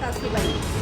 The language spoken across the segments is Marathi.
सासूबाई अगं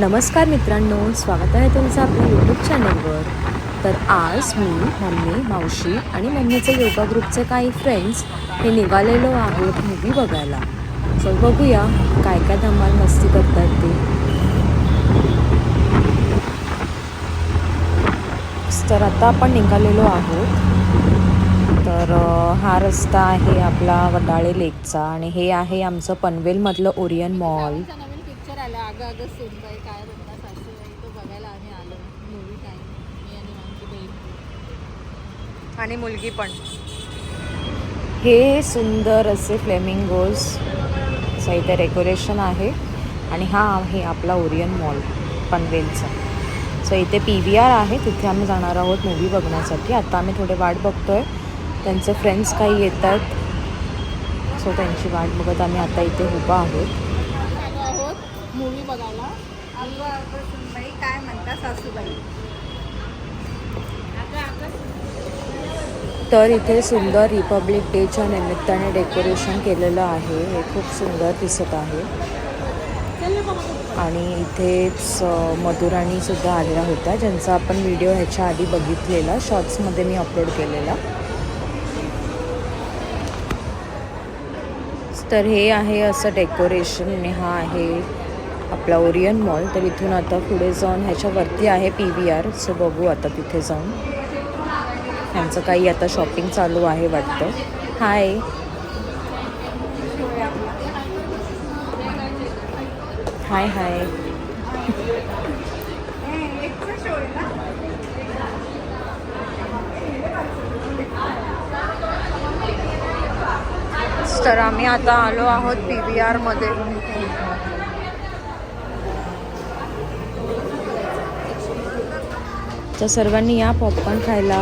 नमस्कार मित्रांनो स्वागत आहे तुमचं आपल्या यूट्यूब चॅनलवर तर आज मी मम्मी मावशी आणि मम्मीचे योगा ग्रुपचे काही फ्रेंड्स हे निघालेलो आहोत मूवी बघायला. सो बघूया काय काय धमाल मस्ती करतात ते. तर आता आपण निघालेलो आहोत. तर हा रस्ता आहे आपला वडाळे लेकचा आणि हे आहे आमचं पनवेलमधलं ओरियन मॉल. आलं. अगं अगं सुनबाई काय म्हणता सासूबाई? तो बघायला आम्ही आलो. मूवी टाईम मी आणि आमची बहीण. आणि मुलगी पण. हे सुंदर असे फ्लेमिंगोज. असं इथे डेकोरेशन आहे. आणि हा आहे आपला ओरियन मॉल पनवेलचा. सो इथे पी व्ही आर आहे. तिथे आम्ही जाणार आहोत मूवी बघण्यासाठी. आता आम्ही थोडे वाट बघतो आहे त्यांचे फ्रेंड्स काही येतात. सो त्यांची वाट बघत आम्ही आता इथे उभा आहोत. बघायला. अगं अगं सुनबाई काय म्हणता सासूबाई? तर इथे सुंदर रिपब्लिक डेच्या निमित्ताने डेकोरेशन केलेलं आहे. हे खूप सुंदर दिसत आहे. आणि इथेच मधुराणीसुद्धा आलेल्या होत्या ज्यांचा आपण व्हिडिओ ह्याच्या आधी बघितलेला. शॉर्ट्समध्ये मी अपलोड केलेला. तर हे आहे असं डेकोरेशन आणि हा आहे आपला ओरियन मॉल. तर इथून आता पुढे जाऊन ह्याच्यावरती आहे पी व्ही आर. सो बघू आता तिथे जाऊन. ह्यांचं काही आता शॉपिंग चालू आहे वाटतं. हाय हाय हाय तर आम्ही आता आलो आहोत पी व्ही आरमध्ये तर सर्वांनी या पॉपकॉर्न खायला.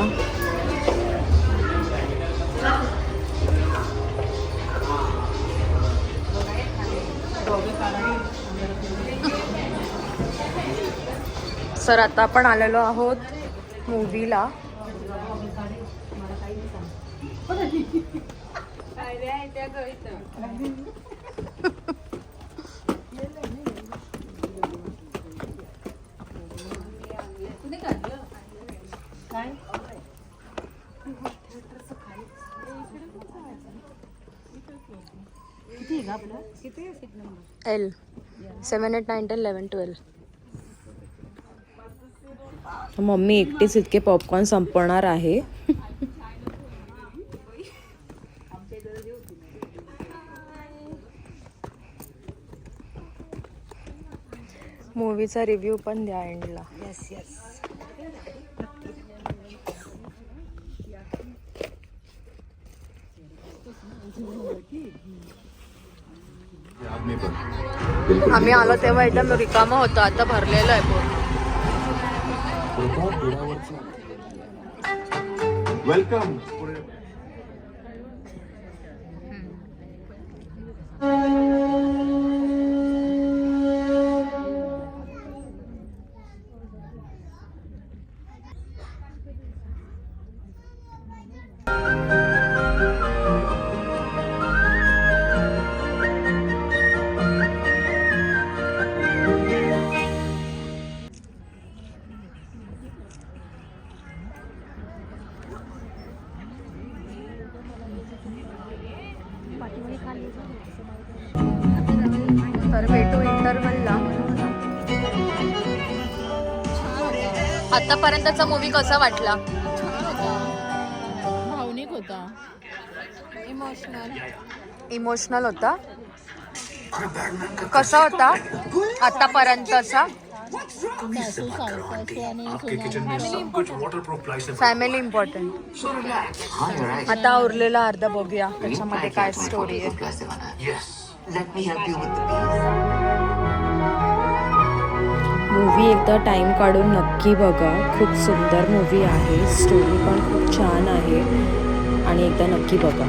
सर आता आपण आलेलो आहोत मूवीला L seven eight nine ten eleven twelve mummy एकटीच इतके पॉपकॉर्न संपवणार आहे. मूवीचा रिव्ह्यू पण द्या एंडला येस येस आदमी पण. बिल्कुल. आम्ही आलो तेव्हा एकदम रिकामं होतं आता भरलेलं आहे वेलकम तर भेटू इंटरवलला आतापर्यंतचा मूवी कसा वाटला? भावनिक होता. इमोशनल इमोशनल होता. कसा होता आतापर्यंतचा? सासू सासू आणि फॅमिली इम्पॉर्टंट आता उरलेला अर्धा बघूया त्याच्यामध्ये काय स्टोरी आहे? यस मूवी एकदा टाइम काढून नक्की बघा. खूप सुंदर मूवी आहे. स्टोरी पण खूप छान आहे. आणि एकदा नक्की बघा.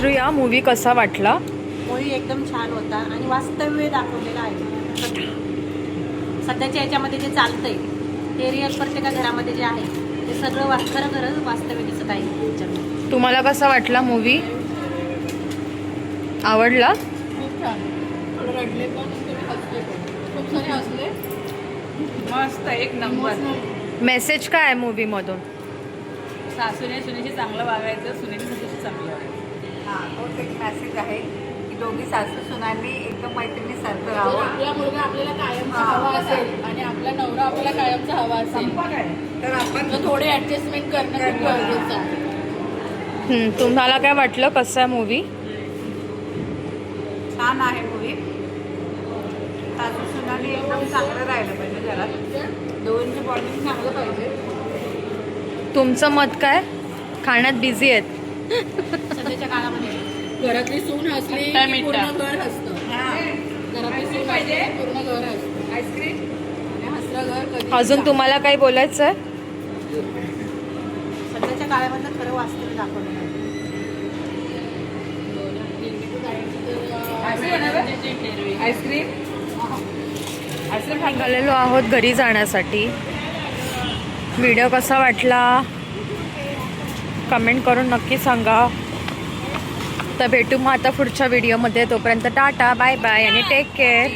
विचारूया मूवी कसा वाटला? मूवी एकदम छान होता आणि वास्तव्य दाखवलेलं आहे. सध्याच्या याच्यामध्ये जे चालतंय ते रिअल प्रत्येका घरामध्ये जे आहे ते सगळं वा खरं खरं वास्तव्य दिसत आहे. तुम्हाला कसा वाटला मूवी आवडला? खूप छान. रडले पण खूप सारे हसले. मस्त एक नंबर. मेसेज काय आहे मूवी मधून? सासूने सुनेशी चांगलं वागायचं सुनेने सुनेशी चांगलं वागायचं. हां तोच एक मेसेज आहे की दोघी सासू सुनांनी एकदम मैत्रिणीसारखं जर राहावं आपला मुलगा आपल्याला कायमचा हवा असेल आणि आपला नवरा आपल्याला कायमचा हवा असेल. तर आपण तर थोडे ऍडजस्टमेंट करणं खूप गरजेचं आहे. हम्म, तुम्हाला काय वाटलं? कसं आहे मूवी छान आहे मूवी सासू सुनांनी एकदम चांगलं राहिलं पाहिजे घरात. दोघांची बॉन्डिंग चांगलं पाहिजे. तुमचं मत काय? खाण्यात बिझी आहेत. सध्याच्या काळामध्ये. घरातली सून हसली की पूर्ण घर हसतं. घरातली सून हसली की पूर्ण घर हसतं. आईस्क्रीम. आणि हसलं घर कधी अजून तुम्हाला काही बोलायचं आहे सध्याच्या काळामधलं खरं वास्तव्य दाखवलेलं आहे आईस्क्रीम निघालेलो आहोत घरी जाण्यासाठी. व्हिडिओ कसा वाटला? कमेंट करून नक्की सांगा. तर भेटू मग आता पुढच्या व्हिडिओमध्ये तोपर्यंत टाटा बाय बाय आणि टेक केअर